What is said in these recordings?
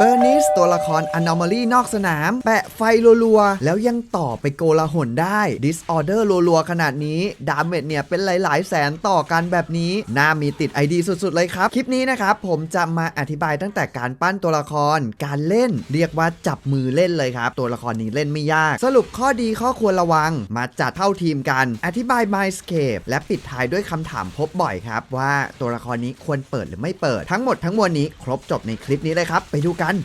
เบอร์นิสตัวละคร Anomaly นอกสนาม แปะไฟรัวๆ แล้วยังต่อไปโกลาหลได้ Disorder รัวๆ ขนาดนี้ดาเมจเนี่ยเป็นหลายๆ แสนต่อกันแบบนี้น่ามีติด ID สุดๆ เลยครับ คลิปนี้นะครับ ผมจะมาอธิบายตั้งแต่การปั้นตัวละคร การเล่น เรียกว่าจับมือเล่นเลยครับ ตัวละครนี้เล่นไม่ยาก สรุปข้อดีข้อควรระวัง มาจัดเท่าทีมกัน อธิบาย Mindscape และปิดท้ายด้วยคำถามพบบ่อยครับว่าตัวละครนี้ควรเปิดหรือไม่เปิด ทั้งหมดทั้งมวลนี้ครบจบในคลิปนี้เลยครับไปดูกันกัน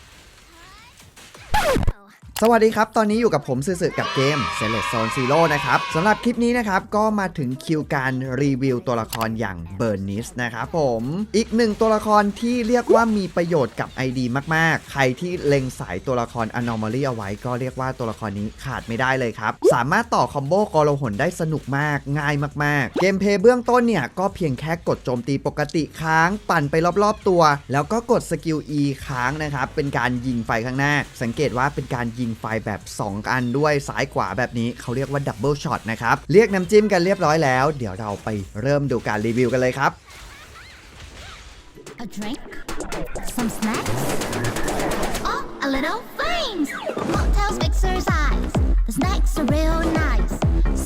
สวัสดีครับ ตอนนี้อยู่กับผมซื่อๆกับเกม s e l e c t Zone Zero นะครับสำหรับคลิปนี้นะครับ ก็มาถึงคิวการรีวิวตัวละครอย่าง b u r n i s นะครับผม อีกหนึ่งตัวละครที่เรียกว่ามีประโยชน์กับ ID มาก ๆ ใครที่เล็งสายตัวละคร Anomaly เอาไว้ ก็เรียกว่าตัวละครนี้ขาดไม่ได้เลยครับ สามารถต่อคอมโบกรหนได้สนุกมาก ง่ายมาก ๆ เกมเพลย์เบื้องต้นเนี่ย ก็เพียงแค่กดโจมตีปกติค้างปั่นไปรอบๆตัว แล้วก็กดสกิล E ค้างนะครับเป็นการยิงไฟข้างหน้า สังเกตว่าเป็นการยิงิงไฟแบบ 2 อันด้วยซ้ายขวาแบบนี้เขาเรียกว่าดับเบิลช็อตนะครับ เรียกน้ำจิ้มกันเรียบร้อยแล้ว เดี๋ยวเราไปเริ่มดูการรีวิวกันเลยครับ A drink? Some snacks? Oh, a little flames! Mocktails exercise. The snacks are real nice.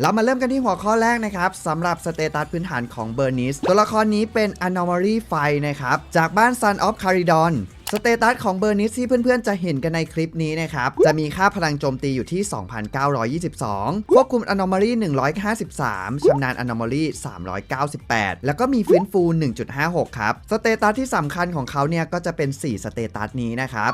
เรามาเริ่มกันที่หัวข้อแรกนะครับสำหรับสเตตัสพื้นฐานของเบอร์นิส ตัวละครนี้เป็น Anomaly ไฟนะครับ จากบ้าน Sun of Caridon สเตตัสของเบอร์นิสที่เพื่อนๆ จะเห็นกันในคลิปนี้นะครับ จะมีค่าพลังโจมตีอยู่ที่ 2,922 ควบคุม Anomaly 153 ชำนาญ Anomaly 398 แล้วก็มีฟื้นฟู 1.56 ครับ สเตตัสที่สำคัญของเขาเนี่ยก็จะเป็น 4 สเตตัสนี้นะครับ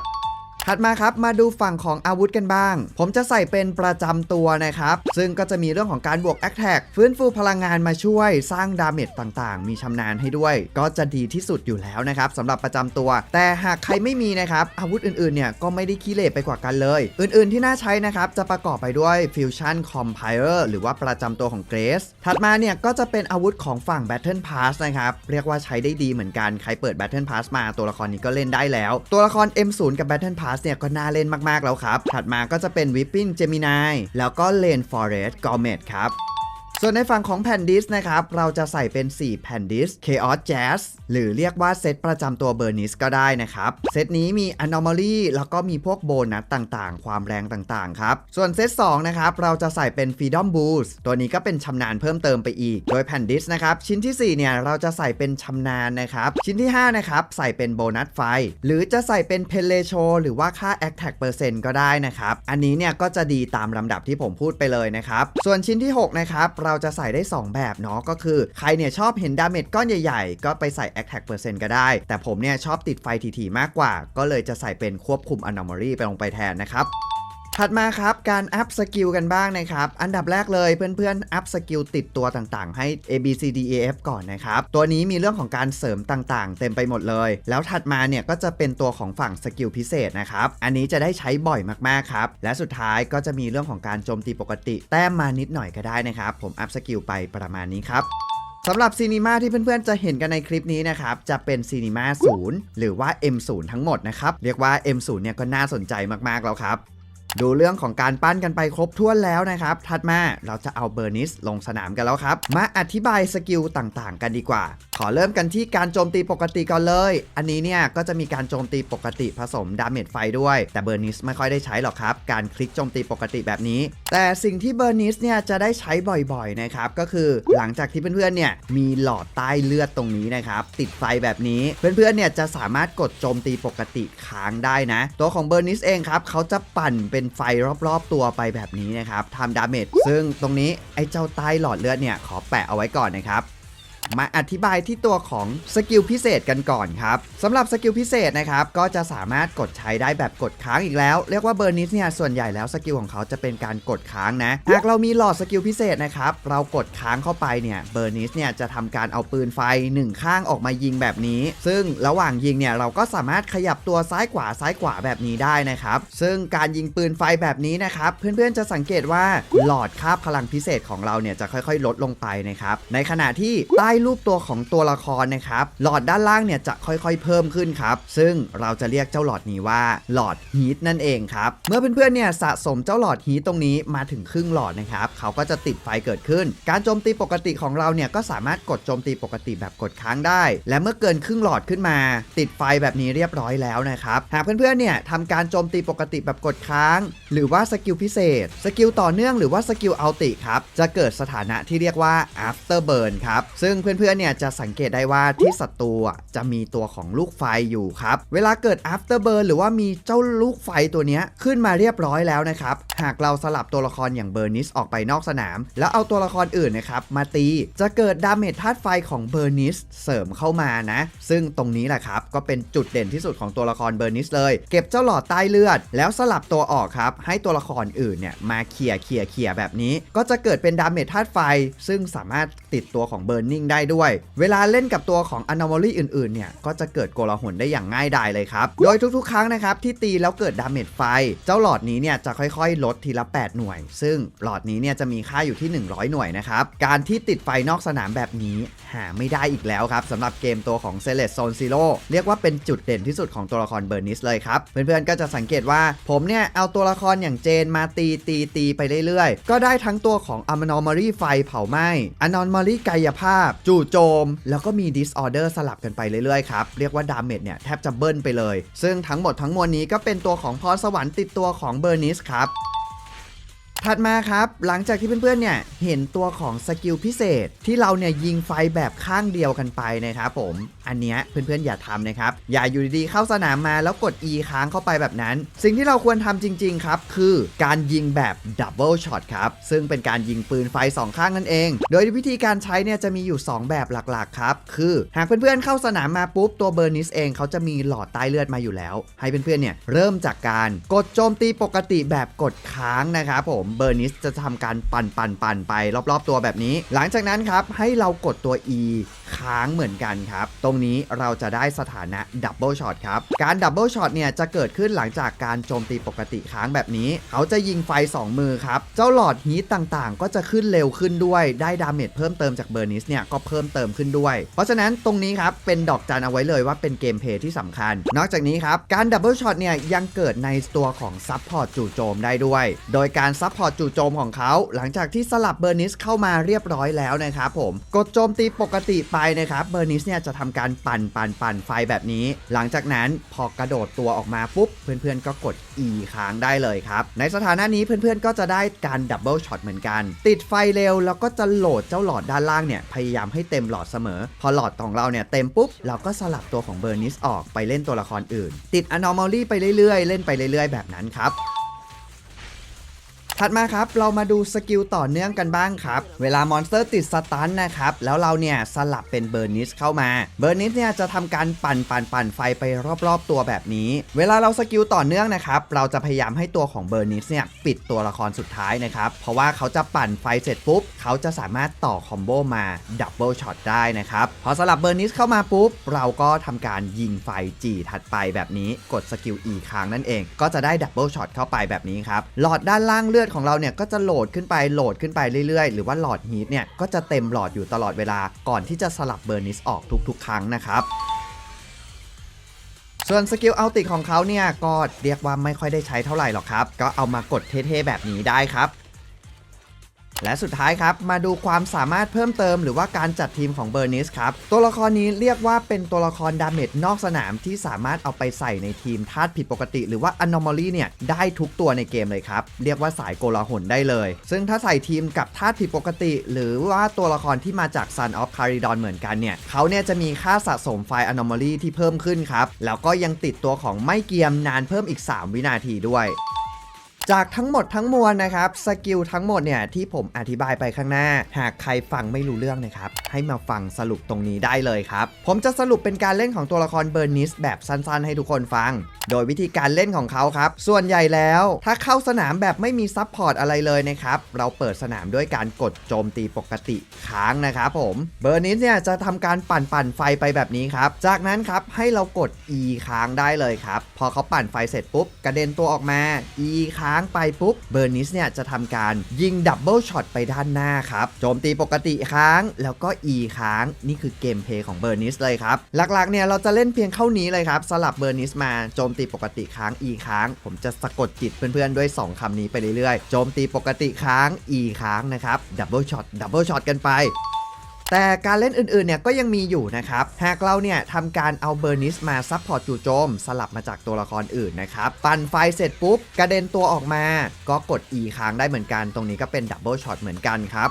ถัดมาครับมาดูฝั่งของอาวุธกันบ้าง ผมจะใส่เป็นประจำตัวนะครับ ซึ่งก็จะมีเรื่องของการบวกแอคแท็กฟื้นฟูพลังงานมาช่วยสร้างดาเมจต่างๆ มีชำนาญให้ด้วย ก็จะดีที่สุดอยู่แล้วนะครับสำหรับประจำตัว แต่หากใครไม่มีนะครับ อาวุธอื่นๆเนี่ยก็ไม่ได้ขี้เหร่ไปกว่ากันเลย อื่นๆที่น่าใช้นะครับจะประกอบไปด้วย Fusion Compiler หรือว่าประจำตัวของ Grace ถัดมาเนี่ยก็จะเป็นอาวุธของฝั่ง Battle Pass นะครับเรียกว่าใช้ได้ดีเหมือนกันใครเปิด Battle Pass มาตัวละครนี้ก็เล่นได้แล้ว ตัวละคร M0 กับ Battle Pass เนี่ยก็น่าเล่นมากๆแล้วครับ ถัดมาก็จะเป็น Whipping Gemini แล้วก็ Lane Forest Gourmet ครับ ส่วนในฝั่งของแผ่นดิสนะครับ เราจะใส่เป็น 4 แผ่นดิส Chaos Jazz หรือเรียกว่าเซตประจำตัวเบอร์นิสก็ได้นะครับ เซตนี้มี Anomaly แล้วก็มีพวกโบนัสต่างๆ ความแรงต่างๆ ครับ ส่วนเซต2นะครับ เราจะใส่เป็น Freedom Boost ตัวนี้ก็เป็นชำนาญเพิ่มเติมไปอีก โดยแผ่นดิสนะครับ ชิ้นที่ 4 เนี่ย เราจะใส่เป็นชำนาญนะครับ ชิ้นที่ 5 นะครับ ใส่เป็นโบนัสไฟ หรือจะใส่เป็นเพลเลโชหรือว่าค่า Attack เปอร์เซ็นต์ก็ได้นะครับ อันนี้เนี่ยก็จะดีตามลำดับที่ผมพูดไปเลยนะครับ ส่วนชิ้นที่ 6 นะครับเราจะใส่ได้ 2 แบบเนาะก็คือใครเนี่ยชอบเห็นดาเมจก้อนใหญ่ๆ ก็ไปใส่ Attack เปอร์เซ็นต์ก็ได้ แต่ผมเนี่ยชอบติดไฟถี่ๆมากกว่า ก็เลยจะใส่เป็นควบคุม Anomaly ไปลงไปแทนนะครับ ถัดมาครับ การอัพสกิลกันบ้างนะครับ อันดับแรกเลยเพื่อนๆอัพสกิลติดตัวต่างๆ ให้ A B C D E F ก่อนนะครับ ตัวนี้มีเรื่องของการเสริมต่างๆ เต็มไปหมดเลย แล้วถัดมาเนี่ยก็จะเป็นตัวของฝั่งสกิลพิเศษนะครับ อันนี้จะได้ใช้บ่อยมากๆครับ และสุดท้ายก็จะมีเรื่องของการโจมตีปกติ แต้มมานิดหน่อยก็ได้นะครับ ผมอัพสกิลไปประมาณนี้ครับสำหรับซีนีมาที่เพื่อนๆ จะเห็นกันในคลิปนี้นะครับ จะเป็นซีนีมา0หรือว่า M0 ทั้งหมดนะครับ เรียกว่า M0 เนี่ยก็น่าสนใจมากๆแล้วครับ ดูเรื่องของการปั้นกันไปครบถ้วนแล้วนะครับ ถัดมาเราจะเอาเบอร์นิสลงสนามกันแล้วครับ มาอธิบายสกิลต่างๆ กันดีกว่า ขอเริ่มกันที่การโจมตีปกติก่อนเลย อันนี้เนี่ยก็จะมีการโจมตีปกติผสมดาเมจไฟด้วย แต่เบอร์นิสไม่ค่อยได้ใช้หรอกครับ การคลิกโจมตีปกติแบบนี้ แต่สิ่งที่เบอร์นิสเนี่ยจะได้ใช้บ่อยๆนะครับก็คือหลังจากที่เพื่อนๆเนี่ยมีหลอดใต้เลือดตรงนี้นะครับติดไฟแบบนี้เพื่อนๆเนี่ยจะสามารถกดโจมตีปกติค้างได้นะ ตัวของเบอร์นิสเองครับเขาจะปั่นเป็นเป็นไฟรอบๆตัวไปแบบนี้นะครับทำดาเมจซึ่งตรงนี้ไอ้เจ้าใต้หลอดเลือดเนี่ยขอแปะเอาไว้ก่อนนะครับ มาอธิบายที่ตัวของสกิลพิเศษกันก่อนครับสำหรับสกิลพิเศษนะครับก็จะสามารถกดใช้ได้แบบกดค้างอีกแล้ว เรียกว่าเบอร์นิสเนี่ยส่วนใหญ่แล้วสกิลของเขาจะเป็นการกดค้างนะหากเรามีหลอดสกิลพิเศษนะครับเรากดค้างเข้าไปเนี่ยเบอร์นิสเนี่ยจะทำการเอาปืนไฟหนึ่งข้างออกมายิงแบบนี้ ซึ่งระหว่างยิงเนี่ยเราก็สามารถขยับตัวซ้ายขวาซ้ายขวาแบบนี้ได้นะครับซึ่งการยิงปืนไฟแบบนี้นะครับเพื่อนๆจะสังเกตว่าหลอดค่าพลังพิเศษของเราเนี่ยจะค่อยๆ ลดลงไปนะครับในขณะที่ใต้รูปตัวของตัวละครนะครับ หลอดด้านล่างเนี่ยจะค่อยๆ เพิ่มขึ้นครับ ซึ่งเราจะเรียกเจ้าหลอดนี้ว่าหลอดฮีทนั่นเองครับ เมื่อเพื่อนๆเนี่ยสะสมเจ้าหลอดฮีทตรงนี้มาถึงครึ่งหลอดนะครับ เขาก็จะติดไฟเกิดขึ้น การโจมตีปกติของเราเนี่ยก็สามารถกดโจมตีปกติแบบกดค้างได้ และเมื่อเกินครึ่งหลอดขึ้นมา ติดไฟแบบนี้เรียบร้อยแล้วนะครับ หากเพื่อนๆเนี่ยทำการโจมตีปกติแบบกดค้าง หรือว่าสกิลพิเศษ สกิลต่อเนื่องหรือว่าสกิลอัลติครับ จะเกิดสถานะที่เรียกว่า after burn ครับ ซึ่งเเพื่อนๆเนี่ยจะสังเกตได้ว่าที่ศัตรูอะจะมีตัวของลูกไฟอยู่ครับ เวลาเกิด after burn หรือว่ามีเจ้าลูกไฟตัวนี้ขึ้นมาเรียบร้อยแล้วนะครับ หากเราสลับตัวละครอย่างเบอร์นิสออกไปนอกสนาม แล้วเอาตัวละครอื่นนะครับมาตีจะเกิดดาเมจธาตุไฟของเบอร์นิสเสริมเข้ามานะ ซึ่งตรงนี้แหละครับก็เป็นจุดเด่นที่สุดของตัวละครเบอร์นิสเลย เก็บเจ้าหลอดใต้เลือด แล้วสลับตัวออกครับ ให้ตัวละครอื่นเนี่ยมาเคลียร์เคลียร์เคลียร์แบบนี้ ก็จะเกิดเป็นดาเมจธาตุไฟ ซึ่งสามารถติดตัวของเบ r ร์นิ่งได้ด้วย เวลาเล่นกับตัวของ Anomaly อื่นๆ เนี่ย ก็จะเกิดโกลาหลได้อย่างง่ายดายเลยครับ โดยทุกๆ ครั้งนะครับ ที่ตีแล้วเกิดดาเมจไฟ เจ้าหลอดนี้เนี่ยจะค่อยๆ ลดทีละ 8 หน่วย ซึ่งหลอดนี้เนี่ยจะมีค่าอยู่ที่ 100 หน่วยนะครับ การที่ติดไฟนอกสนามแบบนี้หาไม่ได้อีกแล้วครับสำหรับเกมตัวของ c e l e s t Zone Zero เรียกว่าเป็นจุดเด่นที่สุดของตัวละครเบอร์นิสเลยครับ เพื่อนๆ ก็จะสังเกตว่าผมเนี่ยเอาตัวละครอย่างเจนมาตีตีตีไปเรื่อยๆ ก็ได้ทั้งตัวของ Anomaly ไฟเผาไหม้ Anomaly กายภาพจู่โจม แล้วก็มี Disorder สลับกันไปเรื่อยๆครับ เรียกว่าดาเมจเนี่ยแทบจะเบิ้ลไปเลย ซึ่งทั้งหมดทั้งมวลนี้ก็เป็นตัวของพรสวรรค์ติดตัวของเบอร์นิสครับถัดมาครับ หลังจากที่เพื่อนๆ เนี่ย เห็นตัวของสกิลพิเศษที่เราเนี่ยยิงไฟแบบข้างเดียวกันไปนะครับผม อันเนี้ยเพื่อนๆอย่าทำนะครับ อย่าอยู่ดีๆเข้าสนามมาแล้วกด E ค้างเข้าไปแบบนั้น สิ่งที่เราควรทำจริง ๆ ครับ คือการยิงแบบดับเบิลช็อตครับ ซึ่งเป็นการยิงปืนไฟ 2 ข้างนั่นเอง โดยวิธีการใช้เนี่ยจะมีอยู่ 2 แบบหลักๆ ครับ คือหากเพื่อนๆเข้าสนามมาปุ๊บตัวเบอร์นิสเองเขาจะมีหลอดใต้เลือดมาอยู่แล้ว ให้เพื่อนๆเนี่ยเริ่มจากการกดโจมตีปกติแบบกดค้างนะครับผมเบอร์นิสจะทำการปั่นปั่นปั่นไป รอบๆ ตัวแบบนี้ หลังจากนั้นครับให้เรากดตัว E ค้างเหมือนกันครับ ตรงนี้เราจะได้สถานะดับเบิลช็อตครับ การดับเบิลช็อตเนี่ยจะเกิดขึ้นหลังจากการโจมตีปกติค้างแบบนี้ เขาจะยิงไฟ 2 มือครับ เจ้าหลอดฮีทต่างๆ ก็จะขึ้นเร็วขึ้นด้วย ได้ดาเมจเพิ่มเติมจากเบอร์นิสเนี่ยก็เพิ่มเติมขึ้นด้วย เพราะฉะนั้นตรงนี้ครับเป็นดอกจันเอาไว้เลยว่าเป็นเกมเพลย์ที่สำคัญ นอกจากนี้ครับการดับเบิลช็อตเนี่ยยังเกิดในตัวของซับพอร์ตจู่โจมได้ด้วย โดยการซับพอร์ตจู่โจมของเขา หลังจากที่สลับเบอร์นิสเข้ามาเรียบร้อยแล้วนะครับผม กดโจมตีปกติไปนะครับเบอร์นิสเนี่ยจะทำการปั่นปั่นปั่นไฟแบบนี้ หลังจากนั้นพอกระโดดตัวออกมาปุ๊บ เพื่อนๆก็กด E ค้างได้เลยครับ ในสถานะนี้เพื่อนๆก็จะได้การดับเบิลช็อตเหมือนกัน ติดไฟเร็วแล้วก็จะโหลดเจ้าหลอดด้านล่างเนี่ยพยายามให้เต็มหลอดเสมอ พอหลอดของเราเนี่ยเต็มปุ๊บ เราก็สลับตัวของเบอร์นิสออกไปเล่นตัวละครอื่น ติด Anomaly ไปเรื่อยๆ เล่นไปเรื่อยๆ แบบนั้นครับ ถัดมาครับเรามาดูสกิลต่อเนื่องกันบ้างครับ เวลามอนสเตอร์ติดสตันนะครับ แล้วเราเนี่ยสลับเป็นเบอร์นิสเข้ามาเบอร์นิสเนี่ยจะทำการปั่นปั่นปั่นไฟไปรอบๆตัวแบบนี้ เวลาเราสกิลต่อเนื่องนะครับเราจะพยายามให้ตัวของเบอร์นิสเนี่ยปิดตัวละครสุดท้ายนะครับเพราะว่าเขาจะปั่นไฟเสร็จปุ๊บเขาจะสามารถต่อคอมโบมาดับเบิลช็อตได้นะครับพอสลับเบอร์นิสเข้ามาปุ๊บเราก็ทำการยิงไฟจีถัดไปแบบนี้กดสกิล E ค้างนั่นเอง ก็จะได้ดับเบิลช็อตเข้าไปแบบนี้ครับหลอดด้านล่างเลือดของเราเนี่ยก็จะโหลดขึ้นไปโหลดขึ้นไปเรื่อยๆ หรือว่าหลอดฮีทเนี่ยก็จะเต็มหลอดอยู่ตลอดเวลาก่อนที่จะสลับเบอร์นิสออกทุกๆ ครั้งนะครับส่วนสกิลเอาติของเขาเนี่ยก็เรียกว่าไม่ค่อยได้ใช้เท่าไหร่หรอกครับ ก็เอามากดเท่ๆแบบนี้ได้ครับ และสุดท้ายครับ มาดูความสามารถเพิ่มเติมหรือว่าการจัดทีมของเบอร์นิสครับ ตัวละครนี้เรียกว่าเป็นตัวละครดาเมจนอกสนามที่สามารถเอาไปใส่ในทีมธาตุผิดปกติ หรือว่า Anomaly เนี่ย ได้ทุกตัวในเกมเลยครับ เรียกว่าสายโกลาหลได้เลย ซึ่งถ้าใส่ทีมกับธาตุผิดปกติ หรือว่าตัวละครที่มาจาก Sun of Caridon เหมือนกันเนี่ยเขาเนี่ยจะมีค่าสะสมไฟล์ Anomaly ที่เพิ่มขึ้นครับแล้วก็ยังติดตัวของไม่เกียมนานเพิ่มอีก 3 วินาทีด้วย จากทั้งหมดทั้งมวลนะครับสกิลทั้งหมดเนี่ยที่ผมอธิบายไปข้างหน้า หากใครฟังไม่รู้เรื่องนะครับให้มาฟังสรุปตรงนี้ได้เลยครับ ผมจะสรุปเป็นการเล่นของตัวละครเบอร์นิสแบบสั้นๆ ให้ทุกคนฟัง โดยวิธีการเล่นของเขาครับ ส่วนใหญ่แล้วถ้าเข้าสนามแบบไม่มีซับพอร์ตอะไรเลยนะครับเราเปิดสนามด้วยการกดโจมตีปกติค้างนะครับผมเบอร์นิสเนี่ยจะทำการปั่นปั่นไฟไปแบบนี้ครับจากนั้นครับให้เรากด E ค้างได้เลยครับพอเขาปั่นไฟเสร็จปุ๊บกระเด็นตัวออกมา E ค้างางไปปุ๊บเบอร์นิสเนี่ยจะทำการยิงดับเบิลช็อตไปด้านหน้าครับโจมตีปกติค้าง แล้วก็ E ค้างนี่คือเกมเพย์ของเบอร์นิสเลยครับ หลักๆเนี่ยเราจะเล่นเพียงเท่านี้เลยครับ สลับเบอร์นิสมาโจมตีปกติค้าง E ค้าง ผมจะสะกดจิตเพื่อนๆ ด้วย 2คำนี้ไปเรื่อยๆโจมตีปกติค้าง E ค้างนะครับดับเบิลช็อตดับเบิลช็อตกันไป แต่การเล่นอื่นๆเนี่ยก็ยังมีอยู่นะครับ หากเราเนี่ยทำการเอาเบอร์นิสมาซับพอร์ตจู่โจม สลับมาจากตัวละครอื่นนะครับ ปั่นไฟเสร็จปุ๊บ กระเด็นตัวออกมา ก็กด E ค้างได้เหมือนกัน ตรงนี้ก็เป็นดับเบิลช็อตเหมือนกันครับ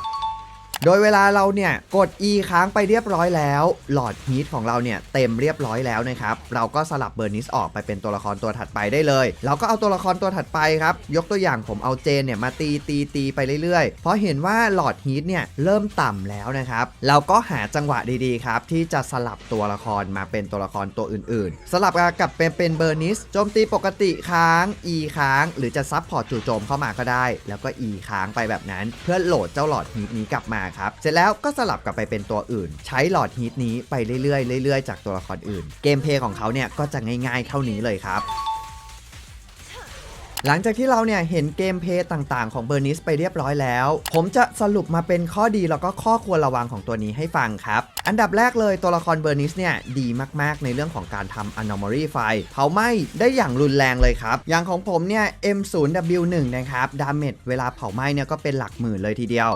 โดยเวลาเราเนี่ยกด E ค้างไปเรียบร้อยแล้ว หลอดฮีทของเราเนี่ยเต็มเรียบร้อยแล้วนะครับ เราก็สลับเบอร์นิสออกไปเป็นตัวละครตัวถัดไปได้เลย เราก็เอาตัวละครตัวถัดไปครับ ยกตัวอย่างผมเอาเจนเนี่ยมาตีตีตีไปเรื่อยๆ เพราะเห็นว่าหลอดฮีทเนี่ยเริ่มต่ำแล้วนะครับ เราก็หาจังหวะดีๆครับที่จะสลับตัวละครมาเป็นตัวละครตัวอื่นๆ สลับกับเป็นเป็นเบอร์นิสโจมตีปกติค้าง E ค้าง หรือจะซับพอร์ตจู่โจมเข้ามาก็ได้ แล้วก็ E ค้างไปแบบนั้น เพื่อโหลดเจ้าหลอดฮีทนี้กลับมาครับ เสร็จแล้วก็สลับกลับไปเป็นตัวอื่น ใช้หลอดฮีทนี้ไปเรื่อยๆเรื่อยๆจากตัวละครอื่น เกมเพย์ของเขาเนี่ยก็จะง่ายๆเท่านี้เลยครับหลังจากที่เราเนี่ยเห็นเกมเพย์ต่างๆของเบอร์นิสไปเรียบร้อยแล้ว ผมจะสรุปมาเป็นข้อดีแล้วก็ข้อควรระวังของตัวนี้ให้ฟังครับ อันดับแรกเลยตัวละครเบอร์นิสเนี่ยดีมากๆ ในเรื่องของการทำ anomaly ไฟเผาไหม้ได้อย่างรุนแรงเลยครับ อย่างของผมเนี่ย M0W1 นะครับ ดาเมจเวลาเผาไหม้เนี่ยก็เป็นหลักหมื่นเลยทีเดียว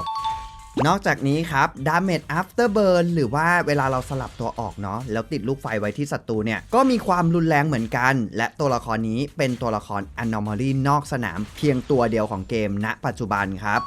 นอกจากนี้ครับ Damage After Burn หรือว่าเวลาเราสลับตัวออกเนาะแล้วติดลูกไฟไว้ที่ศัตรูเนี่ย ก็มีความรุนแรงเหมือนกัน และตัวละครนี้เป็นตัวละคร Anomaly นอกสนาม เพียงตัวเดียวของเกมณ ปัจจุบันครับ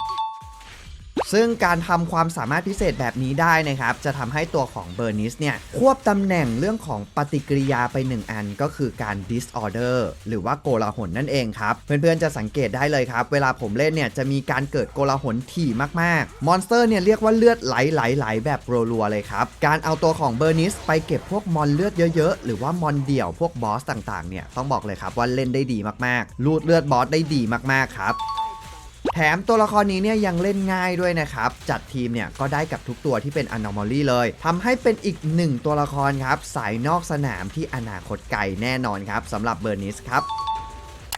ซึ่งการทำความสามารถพิเศษแบบนี้ได้นะครับ จะทำให้ตัวของเบอร์นิสเนี่ยควบตำแหน่งเรื่องของปฏิกิริยาไป 1 อันก็คือการ disorder หรือว่าโกลาหลนั่นเองครับ เพื่อนๆจะสังเกตได้เลยครับ เวลาผมเล่นเนี่ยจะมีการเกิดโกลาหลถี่มากๆ มอนสเตอร์เนี่ยเรียกว่าเลือดไหลไหลไหลแบบรัวๆเลยครับ การเอาตัวของเบอร์นิสไปเก็บพวกมอนเลือดเยอะๆ หรือว่ามอนเดี่ยวพวกบอสต่างๆเนี่ยต้องบอกเลยครับว่าเล่นได้ดีมากๆ ลูดเลือดบอสได้ดีมากๆครับ แถมตัวละครนี้เนี่ยยังเล่นง่ายด้วยนะครับ จัดทีมเนี่ยก็ได้กับทุกตัวที่เป็น Anomaly เลยทำให้เป็นอีกหนึ่งตัวละครครับ สายนอกสนามที่อนาคตไกลแน่นอนครับสำหรับเบอร์นิสครับ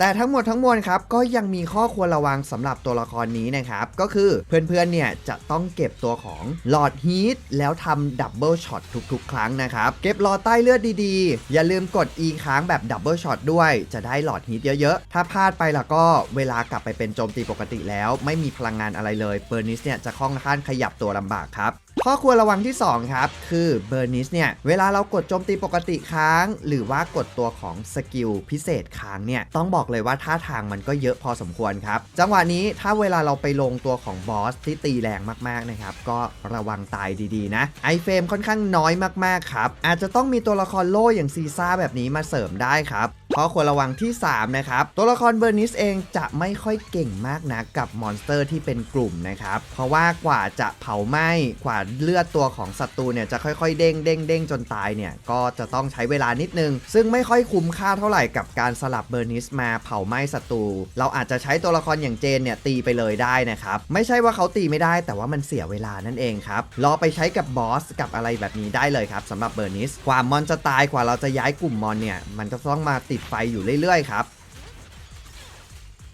แต่ทั้งหมดทั้งมวลครับก็ยังมีข้อควรระวังสำหรับตัวละครนี้นะครับก็คือเพื่อนๆเนี่ยจะต้องเก็บตัวของหลอดฮีทแล้วทำดับเบิลช็อตทุกๆ ครั้งนะครับเก็บหลอดใต้เลือดดีๆ อย่าลืมกด E ค้างแบบดับเบิลช็อตด้วย จะได้หลอดฮีทเยอะๆ ถ้าพลาดไปล้วก็เวลากลับไปเป็นโจมตีปกติแล้ว ไม่มีพลังงานอะไรเลยเบอร์นิสเนี่ยจะคล่อนข้างขยับตัวลำบากครับ ข้อควรระวังที่ 2 ครับ คือเบอร์นิสเนี่ย เวลาเรากดโจมตีปกติค้าง หรือว่ากดตัวของสกิลพิเศษค้างเนี่ย ต้องบอกเลยว่าท่าทางมันก็เยอะพอสมควรครับ จังหวะนี้ถ้าเวลาเราไปลงตัวของบอสที่ตีแรงมากๆนะครับ ก็ระวังตายดีๆนะไอเฟรมค่อนข้างน้อยมากๆครับอาจจะต้องมีตัวละครโล่อย่างซีซ่าแบบนี้มาเสริมได้ครับ ข้อควรระวังที่ 3 นะครับ ตัวละครเบอร์นิสเองจะไม่ค่อยเก่งมากนะกับมอนสเตอร์ที่เป็นกลุ่มนะครับ เพราะว่ากว่าจะเผาไหม้กว่าเลือดตัวของศัตรูเนี่ยจะค่อยๆ เด้งเด้งเด้งจนตายเนี่ยก็จะต้องใช้เวลานิดนึง ซึ่งไม่ค่อยคุ้มค่าเท่าไหร่กับการสลับเบอร์นิสมาเผาไหม้ศัตรูเราอาจจะใช้ตัวละครอย่างเจนเนี่ยตีไปเลยได้นะครับไม่ใช่ว่าเขาตีไม่ได้ แต่ว่ามันเสียเวลานั่นเองครับรอไปใช้กับบอสกับอะไรแบบนี้ได้เลยครับสำหรับเบอร์นิสกว่ามอนจะตายกว่าเราจะย้ายกลุ่มมอนเนี่ยมันก็ต้องมาติดไฟอยู่เรื่อยๆครับ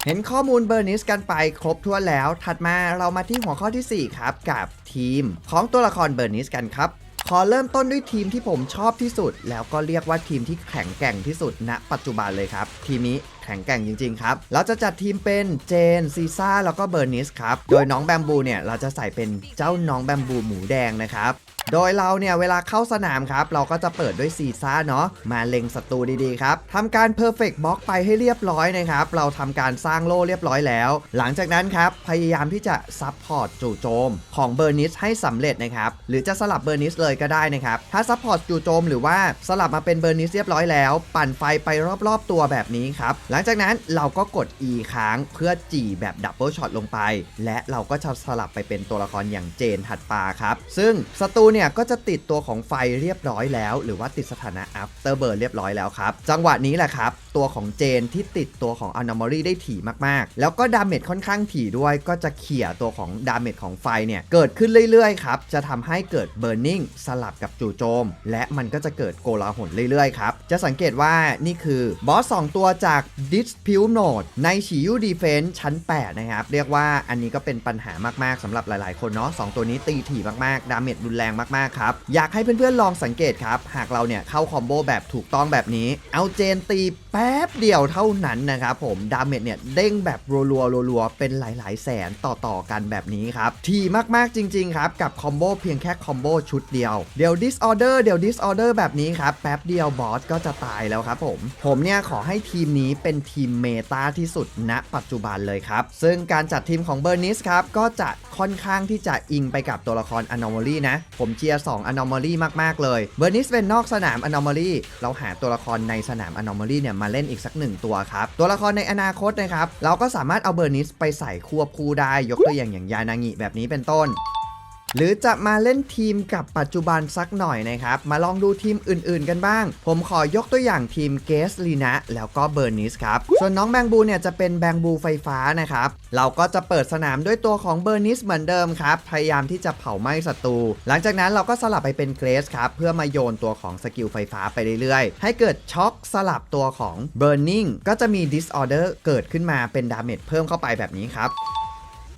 เห็นข้อมูลเบอร์นิสกันไปครบถ้วแล้ว ถัดมาเรามาที่หัวข้อทีสี่ 4 ครับ กับทีมของตัวละครเบอร์นิสกันครับ ขอเริ่มต้นด้วยทีมที่ผมชอบที่สุด แล้วก็เรียกว่าทีมที่แข็งแกร่งที่สุดณปัจจุบันเลยครับ ทีมนี้แข็งแกร่งจริง ๆ ครับ เราจะจัดทีมเป็นเจนซีซ่าแล้วก็เบอร์นิสครับ โดยน้องแบมบูเนี่ยเราจะใส่เป็นเจ้าน้องแบมบูหมูแดงนะครับโดยเราเนี่ยเวลาเข้าสนามครับ เราก็จะเปิดด้วยซีซ่าเนาะมาเล็งศัตรูดีๆครับทำการ Perfect Box ไปให้เรียบร้อยนะครับ เราทำการสร้างโล่เรียบร้อยแล้ว หลังจากนั้นครับ พยายามที่จะซับพอร์ตจู่โจม ของเบอร์นิสให้สำเร็จนะครับ หรือจะสลับเบอร์นิสเลยก็ได้นะครับ ถ้าซับพอร์ตจู่โจมหรือว่าสลับมาเป็นเบอร์นิสเรียบร้อยแล้ว ปั่นไฟไปรอบๆตัวแบบนี้ครับหลังจากนั้นเราก็กด E ค้างเพื่อจี่แบบดับเบิลช็อตลงไป และเราก็จะสลับไปเป็นตัวละครอย่างเจนถัดปาครับซึ่งศัตรูเนี่ยก็จะติดตัวของไฟเรียบร้อยแล้ว หรือว่าติดสถานะ after burn เรียบร้อยแล้วครับ จังหวะนี้แหละครับ ตัวของเจนที่ติดตัวของ anomaly ได้ถี่มากๆ แล้วก็ดาเมจค่อนข้างถี่ด้วยก็จะเขี่ยตัวของดาเมจของไฟเนี่ยเกิดขึ้นเรื่อยๆครับจะทำให้เกิด burning สลับกับจู่โจม และมันก็จะเกิดโกลาหลเรื่อยๆครับ จะสังเกตว่านี่คือบอส 2 ตัวจาก Dispute Node ในฉียู Defense ชั้น 8 นะครับ เรียกว่าอันนี้ก็เป็นปัญหามากๆสำหรับหลายๆ คนเนาะสองตัวนี้ตีถี่มากๆ ดาเมจรุนแรงมากๆ ครับ อยากให้เพื่อนๆ ลองสังเกตครับ หากเราเนี่ยเข้าคอมโบแบบถูกต้องแบบนี้ เอาเจนตีแป๊บเดียวเท่านั้นนะครับผม ดาเมจเนี่ยเด้งแบบรัวๆรัวๆเป็นหลายๆ แสนต่อๆ กันแบบนี้ครับ ทีมากๆจริงๆ ครับ กับคอมโบเพียงแค่คอมโบชุดเดียว เดี๋ยว disorder เดี๋ยว disorder แบบนี้ครับ แป๊บเดียวบอสก็จะตายแล้วครับผม ผมเนี่ยขอให้ทีมนี้เป็นทีมเมตาที่สุดณ ปัจจุบันเลยครับ ซึ่งการจัดทีมของเบอร์นิสครับ ก็จะค่อนข้างที่จะอิงไปกับตัวละคร Anomaly นะ ผมเชียร์2 Anomaly มากๆ เลยเบอร์นิสเป็นนอกสนาม Anomaly เราหาตัวละครในสนาม Anomaly เนี่ยมาเล่นอีกสักหนึ่งตัวครับ ตัวละครในอนาคตนะครับเราก็สามารถเอาเบอร์นิสไปใส่ควบคู่ได้ยกตัวอย่างอย่างยานางิแบบนี้เป็นต้น หรือจะมาเล่นทีมกับปัจจุบันสักหน่อยนะครับ มาลองดูทีมอื่นๆกันบ้าง ผมขอยกตัวอย่างทีมเกสลีนะแล้วก็เบอร์นิสครับ ส่วนน้องแบงบูเนี่ยจะเป็นแบงบูไฟฟ้านะครับ เราก็จะเปิดสนามด้วยตัวของเบอร์นิสเหมือนเดิมครับ พยายามที่จะเผาไหม้ศัตรู หลังจากนั้นเราก็สลับไปเป็นเกรสครับ เพื่อมาโยนตัวของสกิลไฟฟ้าไปเรื่อยๆ ให้เกิดช็อคสลับตัวของ Burning ก็จะมี Disorder เกิดขึ้นมาเป็นดาเมจเพิ่มเข้าไปแบบนี้ครับ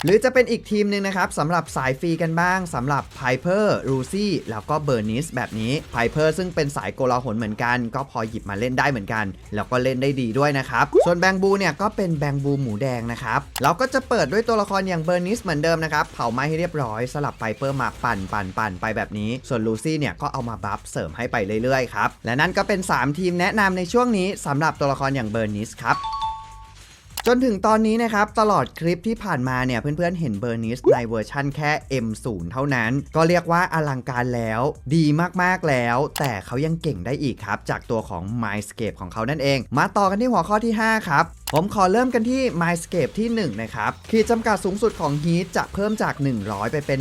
หรือจะเป็นอีกทีมหนึ่งนะครับสำหรับสายฟรีกันบ้างสำหรับ Piper, r u c y แล้วก็ b e r n i c e แบบนี้ Piper ซึ่งเป็นสายโกลาหลเหมือนกัน ก็พอหยิบมาเล่นได้เหมือนกัน แล้วก็เล่นได้ดีด้วยนะครับ ส่วนแบงบูเนี่ยก็เป็นแบงบูหมูแดงนะครับเราก็จะเปิดด้วยตัวละครอย่าง b e r n i c e เหมือนเดิมนะครับเผาไม้ให้เรียบร้อยสลับ Piper มาปั่นปั่นปั่นไปแบบนี้ ส่วน l u c y เนี่ยก็เอามาบัฟเสริมให้ไปเรื่อยๆครับและนั่นก็เป็น 3 ทีมแนะนำในช่วงนี้สำหรับตัวละครอย่าง b e r n i c e ครับ จนถึงตอนนี้นะครับ ตลอดคลิปที่ผ่านมาเนี่ย เพื่อนๆเห็นเบอร์นิสในเวอร์ชั่นแค่ M0 เท่านั้น ก็เรียกว่าอลังการแล้ว ดีมากๆแล้ว แต่เขายังเก่งได้อีกครับ จากตัวของ Mindscape ของเขานั่นเอง มาต่อกันที่หัวข้อที่ 5 ครับ ผมขอเริ่มกันที่ Mindscape ที่ 1 นะครับ ขีดจำกัดสูงสุดของ Heat จะเพิ่มจาก 100 ไปเป็น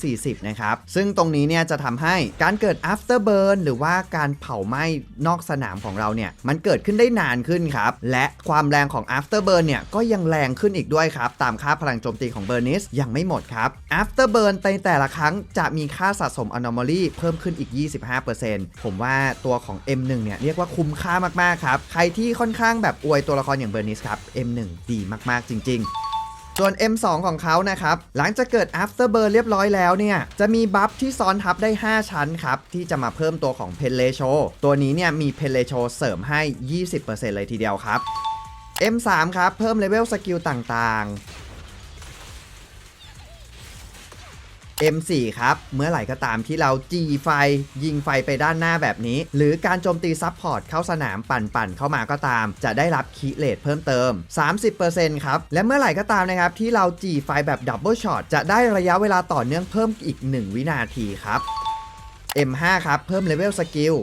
140 นะครับ ซึ่งตรงนี้เนี่ยจะทำให้การเกิด afterburn หรือว่าการเผาไหม้นอกสนามของเราเนี่ย มันเกิดขึ้นได้นานขึ้นครับ และความแรงของ afterburn เนี่ย ก็ยังแรงขึ้นอีกด้วยครับ ตามค่าพลังโจมตีของ Burnis ยังไม่หมดครับ afterburn ในแต่ละครั้งจะมีค่าสะสม anomaly เพิ่มขึ้นอีก 25%ผมว่าตัวของ M1 เนี่ยเรียกว่าคุ้มค่ามากๆครับใครที่ค่อนข้างแบบอวยตัวละครอย่าง Burnis ครับ M1 ดีมากๆจริง ๆส่วน M2 ของเขานะครับ หลังจากเกิด afterburn เรียบร้อยแล้วเนี่ย จะมีบัฟที่ซ้อนทับได้ 5 ชั้นครับ ที่จะมาเพิ่มตัวของ p e n l e c h o ตัวนี้เนี่ยมี p e n l e c h o เสริมให้ 20%เลยทีเดียวครับ M3 ครับ เพิ่มเลเวลสกิลต่างๆ M4 ครับ เมื่อไหร่ก็ตามที่เราจีไฟ ยิงไฟไปด้านหน้าแบบนี้ หรือการโจมตีซับพอร์ตเข้าสนามปั่นๆเข้ามาก็ตาม จะได้รับคีเลตเพิ่มเติม 30%ครับ และเมื่อไหร่ก็ตามนะครับ ที่เราจีไฟแบบดับเบิลช็อตจะได้ระยะเวลาต่อเนื่องเพิ่มอีก 1 วินาทีครับ M5 ครับ เพิ่มเลเวลสกิล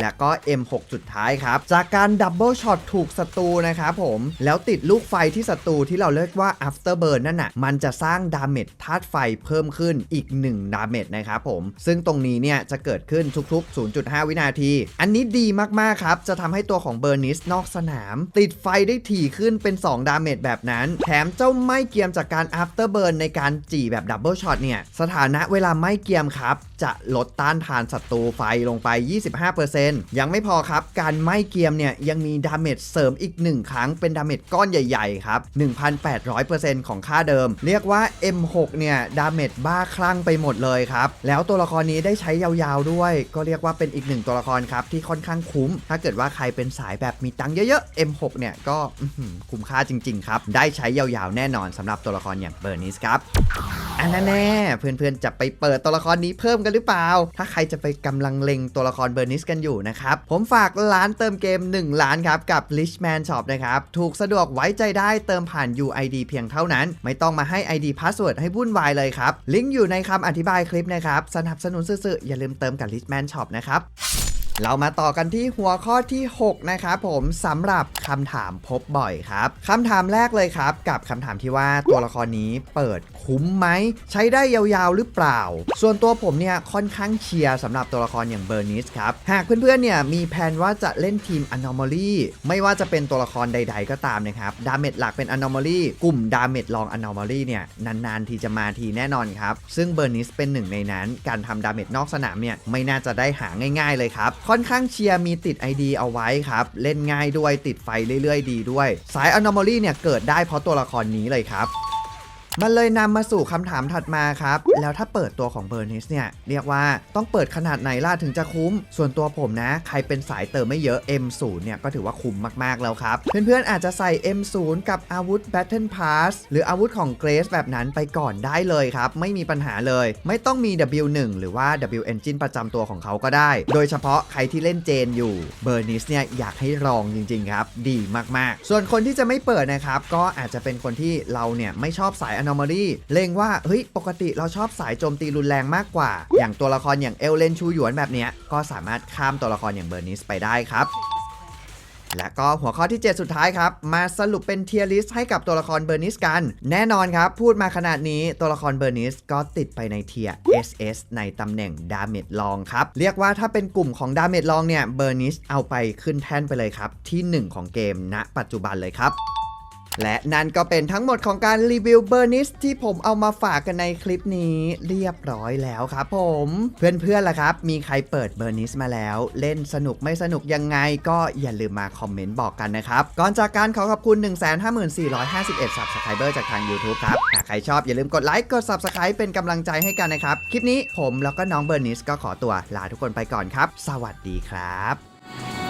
และก็ M6 จุดท้ายครับ จากการดับเบิลช็อตถูกศัตรูนะครับผม แล้วติดลูกไฟที่ศัตรูที่เราเรียกว่า afterburn นั่นน่ะ มันจะสร้างดาเมจธาตุไฟเพิ่มขึ้นอีก 1 ดาเมจนะครับผม ซึ่งตรงนี้เนี่ยจะเกิดขึ้นทุกๆ 0.5 วินาที อันนี้ดีมากๆครับ จะทำให้ตัวของเบอร์นิสนอกสนาม ติดไฟได้ถี่ขึ้นเป็น 2 ดาเมจแบบนั้น แถมเจ้าไม่เกียมจากการ afterburn ในการจีแบบดับเบิลช็อตเนี่ย สถานะเวลาไม่เกียมครับ จะลดต้านทานศัตรูไฟลงไป 25%ยังไม่พอครับ การไม่เกียมเนี่ยยังมีดาเมจเสริมอีก 1 ครั้งเป็นดาเมจก้อนใหญ่ๆครับ 1,800%ของค่าเดิม เรียกว่า M6 เนี่ยดาเมจบ้าคลั่งไปหมดเลยครับ แล้วตัวละครนี้ได้ใช้ยาวๆด้วย ก็เรียกว่าเป็นอีกหนึ่งตัวละครครับที่ค่อนข้างคุ้ม ถ้าเกิดว่าใครเป็นสายแบบมีตังค์เยอะๆ M6 เนี่ยก็คุ้มค่าจริงๆครับ ได้ใช้ยาวๆแน่นอนสำหรับตัวละครอย่างเบอร์นิสครับอันนั้นแน่เพื่อนๆจะไปเปิดตัวละครนี้เพิ่มกันหรือเปล่า ถ้าใครจะไปกำลังเล็งตัวละครเบอร์นิสกันอยู่นะครับ ผมฝากร้านเติมเกม 1 ล้านครับ กับ Richman Shop นะครับ ถูกสะดวกไว้ใจได้เติมผ่าน UID เพียงเท่านั้น ไม่ต้องมาให้ ID Password ให้วุ่นวายเลยครับ ลิงก์อยู่ในคำอธิบายคลิปนะครับ สนับสนุนซื่อๆอย่าลืมเติมกับ Richman Shop นะครับ เรามาต่อกันที่หัวข้อที่6นะครับผมสำหรับคำถามพบบ่อยครับคำถามแรกเลยครับ กับคำถามที่ว่าตัวละครนี้เปิดคุ้มไหม ใช้ได้ยาวๆหรือเปล่า ส่วนตัวผมเนี่ยค่อนข้างเชียร์สำหรับตัวละครอย่างเบอร์นิสครับหากเพื่อนๆเนี่ยมีแผนว่าจะเล่นทีม Anomaly ไม่ว่าจะเป็นตัวละครใด ๆ ก็ตามนะครับดาเมจหลักเป็น Anomaly กลุ่มดาเมจรอง Anomaly เนี่ยนานๆทีจะมาทีแน่นอนครับซึ่งเบอร์นิสเป็นหนึ่งในนั้น การทำดาเมจนอกสนามเนี่ยไม่น่าจะได้หาง่าย ๆเลยครับค่อนข้างเชียร์มีติด ID เอาไว้ครับ เล่นง่ายด้วยติดไฟเรื่อยๆ ดีด้วย สาย Anomaly เนี่ยเกิดได้เพราะตัวละครนี้เลยครับ มันเลยนำมาสู่คำถามถัดมาครับ แล้วถ้าเปิดตัวของเบอร์นิสเนี่ย เรียกว่าต้องเปิดขนาดไหนล่ะถึงจะคุ้ม ส่วนตัวผมนะ ใครเป็นสายเติมไม่เยอะ M0 เนี่ย ก็ถือว่าคุ้มมาก ๆ แล้วครับ เพื่อน ๆ อาจจะใส่ M0 กับอาวุธ Battle Pass หรืออาวุธของ Grace แบบนั้นไปก่อนได้เลยครับ ไม่มีปัญหาเลย ไม่ต้องมี W1 หรือว่า W Engine ประจำตัวของเขาก็ได้ โดยเฉพาะใครที่เล่นเจนอยู่เบอร์นิสเนี่ยอยากให้ลองจริง ๆ ครับ ดีมาก ๆ ส่วนคนที่จะไม่เปิดนะครับก็อาจจะเป็นคนที่เราเนี่ยไม่ชอบสาย Anomaly เล็งว่าเฮ้ยปกติเราชอบสายโจมตีรุนแรงมากกว่า อย่างตัวละครอย่างเอลเลนชูหยวนแบบเนี้ยก็สามารถข้ามตัวละครอย่างเบอร์นิสไปได้ครับและก็หัวข้อที่ 7 สุดท้ายครับ มาสรุปเป็นเทียร์ลิสต์ให้กับตัวละครเบอร์นิสกัน แน่นอนครับ พูดมาขนาดนี้ตัวละครเบอร์นิสก็ติดไปในเทียร์ SS ในตำแหน่งดาเมจลองครับ เรียกว่าถ้าเป็นกลุ่มของดาเมจลองเนี่ยเบอร์นิสเอาไปขึ้นแท่นไปเลยครับ ที่ 1 ของเกมณปัจจุบันเลยครับ และนั่นก็เป็นทั้งหมดของการรีวิวเบอร์นิสที่ผมเอามาฝากกันในคลิปนี้เรียบร้อยแล้วครับผมเพื่อนๆล่ะครับ มีใครเปิดเบอร์นิสมาแล้ว เล่นสนุกไม่สนุกยังไง ก็อย่าลืมมาคอมเมนต์บอกกันนะครับ ก่อนจากการขอขอบคุณ 15451 Subscriber จากทาง YouTube ครับหากใครชอบอย่าลืมกดไลค์กด Subscribe เป็นกำลังใจให้กันนะครับ คลิปนี้ผมแล้วก็น้องเบอร์นิสก็ขอตัวลาทุกคนไปก่อนครับ สวัสดีครับ